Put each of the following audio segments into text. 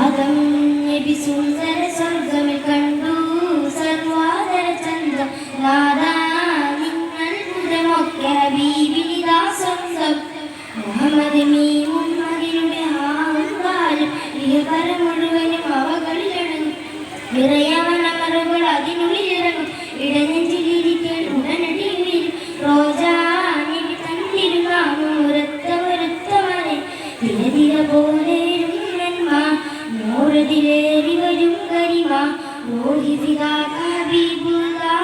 ആദം നബി സുന്ദര സ്വർഗമിൽ കണ്ടു. സർവാദര ചന്തം നാദാ നിങ്ങൾ പുരമൊക്കെ ഹബീബിനിതാ സ്വന്തം മുഹമ്മദ് മീമും അതിലൂടെ ആഹ്വാനം ഇഹപര മുഴുവനും അവകളിലടങ്ങും. വിറയവനമറുകൾ അതിനുള്ളിലിറങ്ങും. ഇടനെഞ്ചിലിരിക്കാൻ മോഹിതിതാ ഹബീബുല്ലാ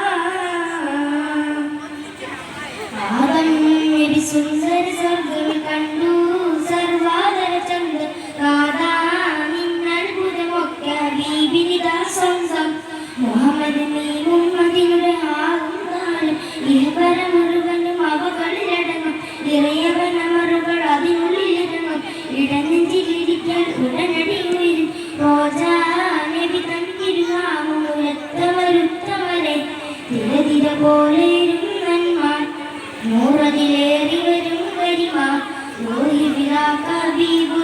ആദം നബി സുന്ദര സ്വർഗം കണ്ടു സർവാദര ചന്ദ രാധാ നിന്നത്ഭുതമൊക്കെ ബീബിനിതാ സ്വന്തം മുഹമ്മദ് മീമും അതിനുടെ ആകും കാലം ഇഹപര മുഴുവനും അവകളിലടങ്ങും ഇറയവനമറുകൾ അതിനുള്ളിലിറങ്ങും ഇടനെഞ്ചിലിരിക്കാൻ ഉടനടി തിരതിര പോലെ നന്മ നൂറതിലേറി വരും വരുമാ ലോഹിബിലാ ഹബീബുല്ലാ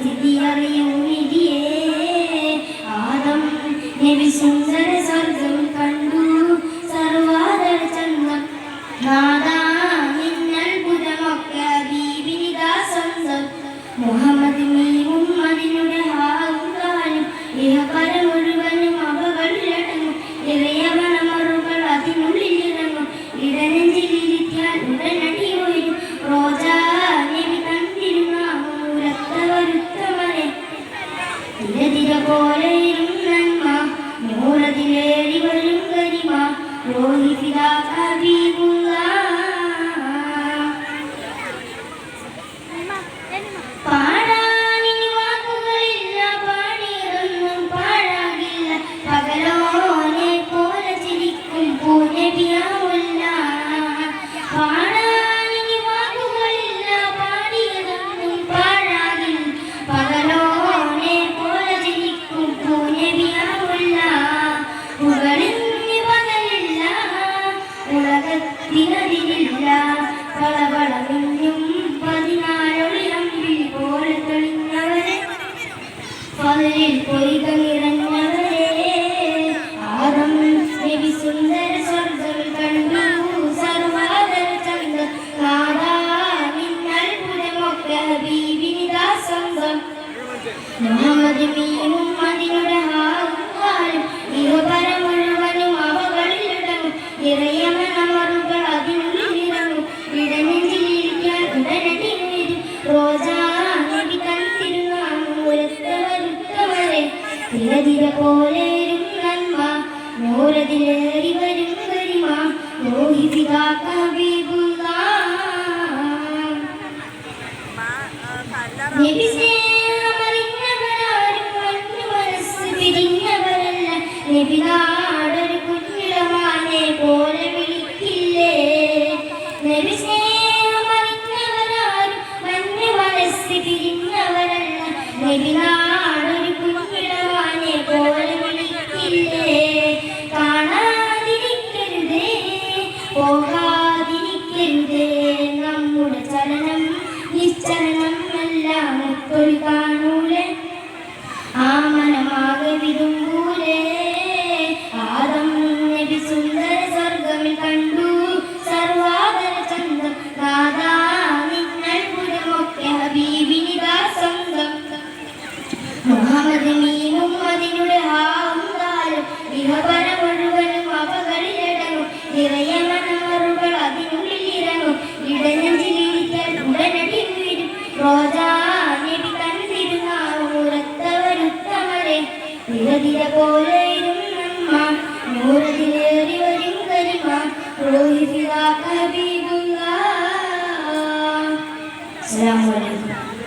അറിയൂ നിധിയേ ആദം നബി സുന്ദര പതിരിൽ പൊയ്ക നിറഞ്ഞവരെ ആദം സുന്ദര കണ്ടു. അതിനുടെ ആകാലും ഇഹപര മുഴുവനും ഇറയമനമറുകൾ തിരതിര പോലെ നന്മ. നൂറതിലേറി വരും കരിമ. മോഹിതികാ ഹബീബുല്ലാ നബി നിശ്ചലനം എല്ലാം ഒത്തൊളി നൂറതിര പോലെ ഇരുന്നമ്മ നൂറതിലേറി വരും കരുമ റോഹിത ഹബീബുള്ള